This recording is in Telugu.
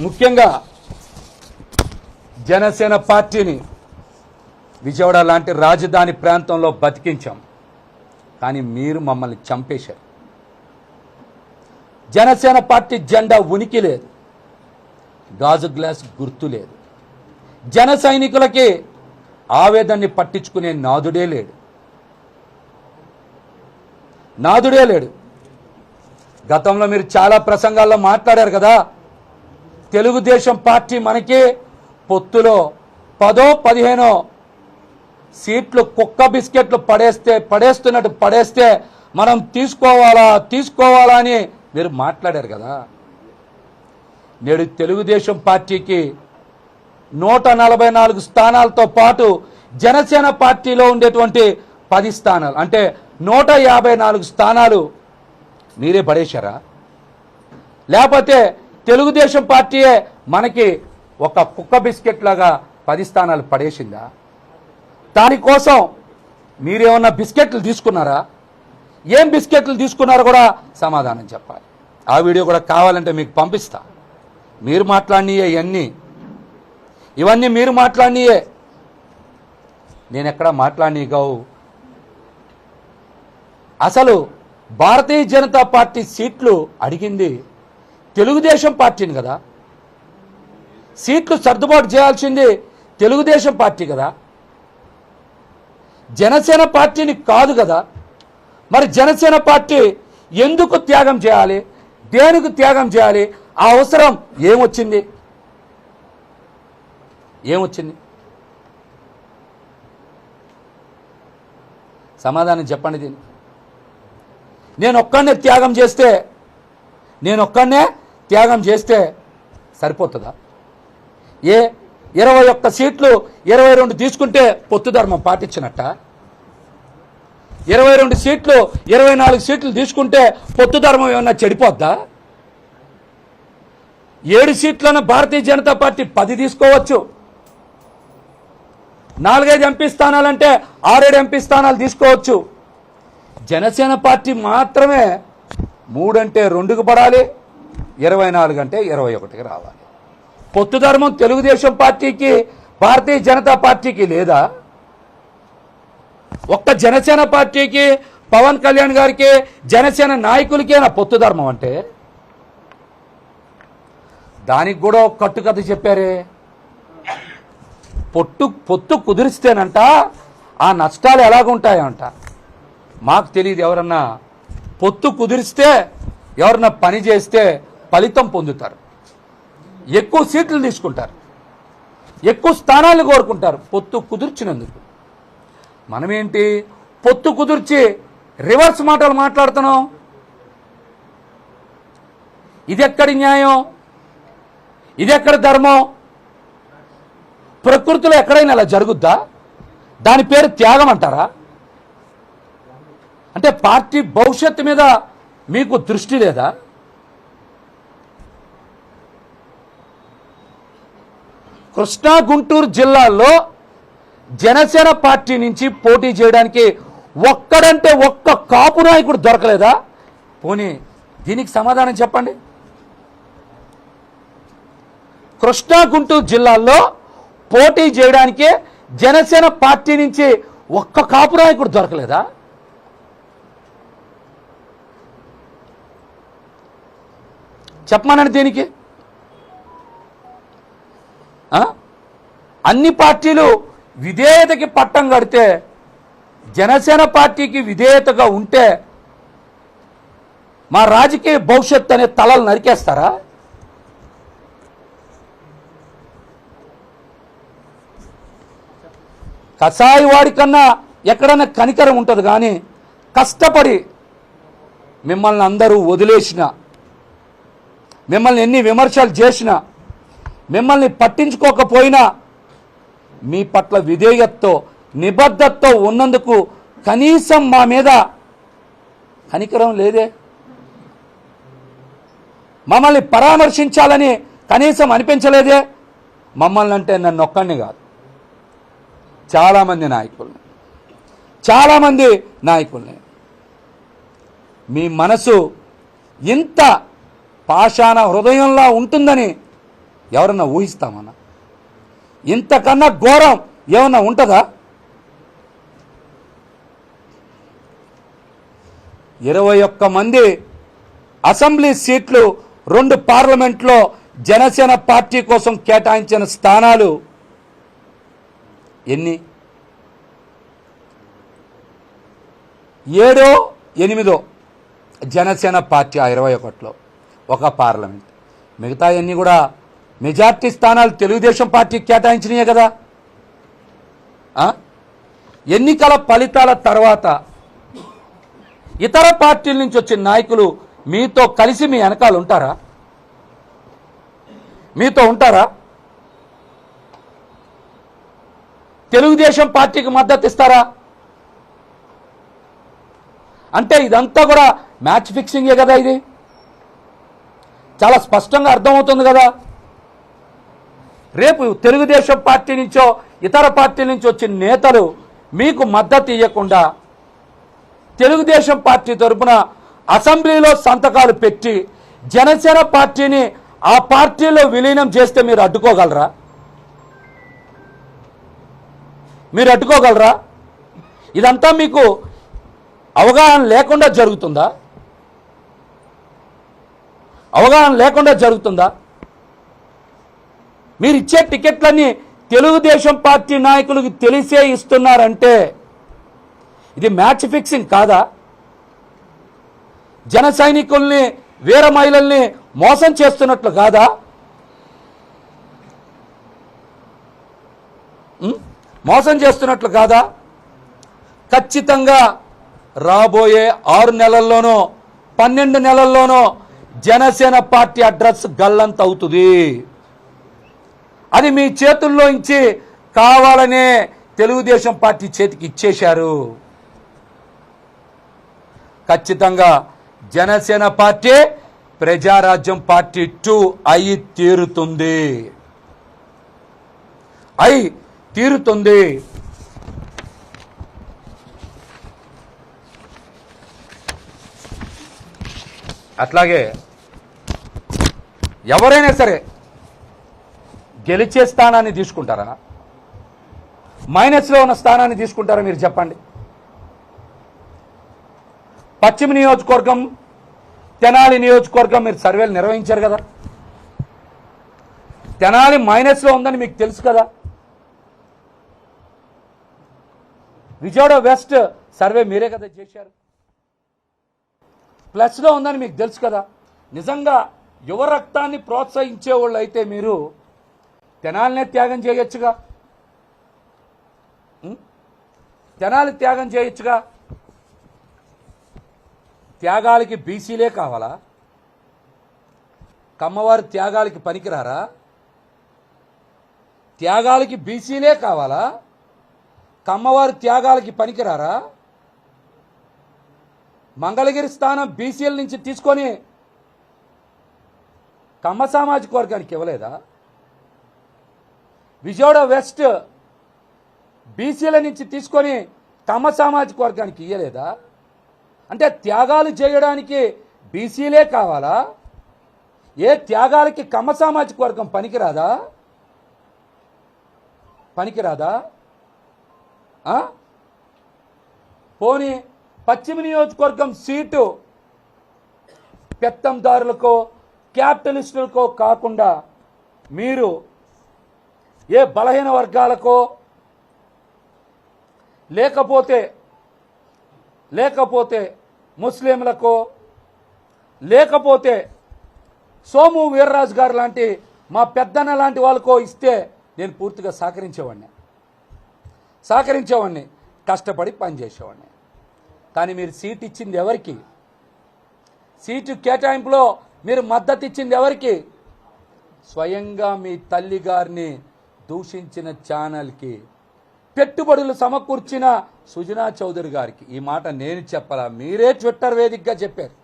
ముఖ్యంగా జనసేన పార్టీని విజయవాడ లాంటి రాజధాని ప్రాంతంలో బతికించాం. కానీ మీరు మమ్మల్ని చంపేశారు. జనసేన పార్టీ జెండా ఉనికి లేదు. గాజు గ్లాస్ గుర్తు లేదు. జన సైనికులకి ఆవేదన్ని పట్టించుకునే నాదుడే లేడు. నాదుడే లేడు. గతంలో మీరు చాలా ప్రసంగాల్లో మాట్లాడారు కదా తెలుగుదేశం పార్టీ మనకి పొత్తులో పదో పదిహేనో సీట్లు కుక్క బిస్కెట్లు పడేస్తే పడేస్తున్నట్టు పడేస్తే మనం తీసుకోవాలా తీసుకోవాలా అని మీరు మాట్లాడారు కదా. నేడు తెలుగుదేశం పార్టీకి నూట నలభై నాలుగు స్థానాలతో పాటు జనసేన పార్టీలో ఉండేటువంటి పది స్థానాలు. అంటే నూట యాభై నాలుగు స్థానాలు మీరే పడేశారా? లేకపోతే తెలుగుదేశం పార్టీయే మనకి ఒక కుక్క బిస్కెట్ లాగా పది స్థానాలు పడేసిందా? దానికోసం మీరేమన్నా బిస్కెట్లు తీసుకున్నారా? ఏం బిస్కెట్లు తీసుకున్నారో కూడా సమాధానం చెప్పాలి. ఆ వీడియో కూడా కావాలంటే మీకు పంపిస్తా. మీరు మాట్లాడినయే ఇవన్నీ. ఇవన్నీ మీరు మాట్లాడినయే. నేను ఎక్కడ మాట్లాడినవి కావు అసలు భారతీయ జనతా పార్టీ సీట్లు అడిగింది తెలుగుదేశం పార్టీని కదా? సీట్లు సర్దుబాటు చేయాల్సింది తెలుగుదేశం పార్టీ కదా? జనసేన పార్టీని కాదు కదా? మరి జనసేన పార్టీ ఎందుకు త్యాగం చేయాలి? దేనికి త్యాగం చేయాలి? ఆ అవసరం ఏమొచ్చింది? ఏమొచ్చింది? సమాధానం చెప్పండి దీన్ని. నేను ఒక్కడనే త్యాగం చేస్తే నేను ఒక్కడనే త్యాగం చేస్తే సరిపోతుందా? ఏ ఇరవై ఒక్క సీట్లు ఇరవై రెండు తీసుకుంటే పొత్తు ధర్మం పాటించినట్ట? ఇరవై రెండు సీట్లు ఇరవై నాలుగు సీట్లు తీసుకుంటే పొత్తు ధర్మం ఏమన్నా చెడిపోద్దా? ఏడు సీట్లను భారతీయ జనతా పార్టీ పది తీసుకోవచ్చు. నాలుగైదు ఎంపీ స్థానాలంటే ఆరేడు ఎంపీ స్థానాలు తీసుకోవచ్చు. జనసేన పార్టీ మాత్రమే మూడంటే రెండుకు పడాలి. ఇరవై నాలుగు అంటే ఇరవై ఒకటికి రావాలి. పొత్తు ధర్మం తెలుగుదేశం పార్టీకి భారతీయ జనతా పార్టీకి లేదా? ఒక్క జనసేన పార్టీకి పవన్ కళ్యాణ్ గారికి జనసేన నాయకులకేనా పొత్తు ధర్మం అంటే? దానికి కూడా ఒక కట్టుకథ చెప్పారే. పొట్టు పొత్తు కుదిరిస్తేనంట ఆ నష్టాలు ఎలాగుంటాయంట. మాకు తెలియదు ఎవరన్నా. పొత్తు కుదిరిస్తే ఎవరన్నా పని చేస్తే ఫలితం పొందుతారు. ఎక్కువ సీట్లు తీసుకుంటారు. ఎక్కువ స్థానాలు కోరుకుంటారు. పొత్తు కుదుర్చినందుకు. మనమేంటి? పొత్తు కుదుర్చి రివర్స్ మాటలు మాట్లాడుతున్నాం. ఇది ఎక్కడి న్యాయం? ఇది ఎక్కడ ధర్మం? ప్రకృతిలో ఎక్కడైనా అలా జరుగుద్దా? దాని పేరు త్యాగం అంటారా? అంటే పార్టీ భవిష్యత్తు మీద మీకు దృష్టి లేదా? కృష్ణా గుంటూరు జిల్లాల్లో జనసేన పార్టీ నుంచి పోటీ చేయడానికి ఒక్కడంటే ఒక్క కాపు నాయకుడు దొరకలేదా? పోనీ దీనికి సమాధానం చెప్పండి. కృష్ణా గుంటూరు జిల్లాల్లో పోటీ చేయడానికి జనసేన పార్టీ నుంచి ఒక్క కాపు నాయకుడు దొరకలేదా? చెప్పమనండి దీనికి? అన్ని పార్టీలు విధేయతకి పట్టం కడితే జనసేన పార్టీకి విధేయతగా ఉంటే మా రాజకీయ భవిష్యత్ అనే తలలు నరికేస్తారా? కషాయి వాడి కన్నా ఎక్కడన్నా కనికరం ఉంటుంది కానీ కష్టపడి మిమ్మల్ని అందరూ వదిలేసిన మిమ్మల్ని ఎన్ని విమర్శలు చేసినా మిమ్మల్ని పట్టించుకోకపోయినా మీ పట్ల విధేయతతో నిబద్ధతతో ఉన్నందుకు కనీసం మా మీద కనికరం లేదే. మమ్మల్ని పరామర్శించాలని కనీసం అనిపించలేదే. మమ్మల్ని అంటే నన్ను ఒక్కడిని కాదు. చాలామంది నాయకుల్ని. చాలామంది నాయకుల్ని. మీ మనసు ఇంత పాషాణ హృదయంలా ఉంటుందని ఎవరన్నా ఊహిస్తామన్నా? ఇంతకన్నా ఘోరం ఏమన్నా ఉంటుందా? ఇరవై ఒక్క మంది అసెంబ్లీ సీట్లు రెండు పార్లమెంట్లో జనసేన పార్టీ కోసం కేటాయించిన స్థానాలు ఎన్ని? ఏడో ఎనిమిదో జనసేన పార్టీ ఆ ఇరవై ఒకటిలో. ఒక పార్లమెంట్. మిగతా అన్నీ కూడా మెజార్టీ స్థానాలు తెలుగుదేశం పార్టీకి కేటాయించినాయే కదా. ఎన్నికల ఫలితాల తర్వాత ఇతర పార్టీల నుంచి వచ్చిన నాయకులు మీతో కలిసి మీ వెనకాల ఉంటారా? మీతో ఉంటారా? తెలుగుదేశం పార్టీకి మద్దతు ఇస్తారా? అంటే ఇదంతా కూడా మ్యాచ్ ఫిక్సింగే కదా ఇది. చాలా స్పష్టంగా అర్థమవుతుంది కదా. రేపు తెలుగుదేశం పార్టీ నుంచో ఇతర పార్టీల నుంచి వచ్చిన నేతలు మీకు మద్దతు ఇవ్వకుండా తెలుగుదేశం పార్టీ తరపున అసెంబ్లీలో సంతకాలు పెట్టి జనసేన పార్టీని ఆ పార్టీలో విలీనం చేస్తే మీరు అడ్డుకోగలరా? మీరు అడ్డుకోగలరా? ఇదంతా మీకు అవగాహన లేకుండా జరుగుతుందా? అవగాహన లేకుండా జరుగుతుందా? మీరు ఇచ్చే టికెట్లన్నీ తెలుగుదేశం పార్టీ నాయకులకు తెలిసే ఇస్తున్నారంటే ఇది మ్యాచ్ ఫిక్సింగ్ కాదా? జన సైనికుల్ని వీర మహిళల్ని మోసం చేస్తున్నట్లు కాదా? మోసం చేస్తున్నట్లు కాదా? ఖచ్చితంగా రాబోయే ఆరు నెలల్లోనో పన్నెండు నెలల్లోనో జనసేన పార్టీ అడ్రస్ గల్లంత అవుతుంది అది మీ చేతుల్లో ఇచ్చి కావాలనే తెలుగుదేశం పార్టీ చేతికి ఇచ్చేశారు. ఖచ్చితంగా Janasena party Prajarajyam party two అయి తీరుతుంది. అయి తీరుతుంది. అట్లాగే ఎవరైనా సరే గెలిచే స్థానాన్ని తీసుకుంటారా? మైనస్లో ఉన్న స్థానాన్ని తీసుకుంటారా మీరు చెప్పండి. పశ్చిమ నియోజకవర్గం తెనాలి నియోజకవర్గం మీరు సర్వేలు నిర్వహించారు కదా. తెనాలి మైనస్లో ఉందని మీకు తెలుసు కదా. విజయవాడ వెస్ట్ సర్వే మీరే కదా చేశారు. ప్లస్లో ఉందని మీకు తెలుసు కదా. నిజంగా యువ రక్తాన్ని ప్రోత్సహించే వాళ్ళు అయితే మీరు తెనాలనే త్యాగం చేయొచ్చుగా? తెనాలి త్యాగం చేయొచ్చుగా? త్యాగాలకి బీసీలే కావాలా? కమ్మవారి త్యాగాలకి పనికిరారా? త్యాగాలకి బీసీలే కావాలా? కమ్మవారి త్యాగాలకి పనికిరారా? మంగళగిరి స్థానం బీసీల నుంచి తీసుకొని కమ్మ సామాజిక వర్గానికి ఇవ్వలేదా? విజయవాడ వెస్ట్ బీసీల నుంచి తీసుకొని కమ్మ సామాజిక వర్గానికి ఇయ్యలేదా? అంటే త్యాగాలు చేయడానికి బీసీలే కావాలా? ఏ త్యాగాలకి కమ్మ సామాజిక వర్గం పనికిరాదా? పనికిరాదా? పోని పోనీ పశ్చిమ నియోజకవర్గం సీటు పెత్తందారులకు క్యాపిటలిస్టులకో కాకుండా మీరు ఏ బలహీన వర్గాలకో లేకపోతే లేకపోతే ముస్లింలకో లేకపోతే సోము వీర్రాజు గారు లాంటి మా పెద్దన్న లాంటి వాళ్ళకో ఇస్తే నేను పూర్తిగా సహకరించేవాడిని. సహకరించేవాడిని కష్టపడి పనిచేసేవాడిని. కానీ మీరు సీట్ ఇచ్చింది ఎవరికి? సీటు కేటాయింపులో మీరు మద్దతు ఇచ్చింది ఎవరికి? స్వయంగా మీ తల్లి గారిని దూషించిన ఛానల్కి పెట్టుబడులు సమకూర్చిన సుజనా చౌదరి గారికి. ఈ మాట నేను చెప్పాలా? మీరే ట్విట్టర్ వేదికగా చెప్పారు.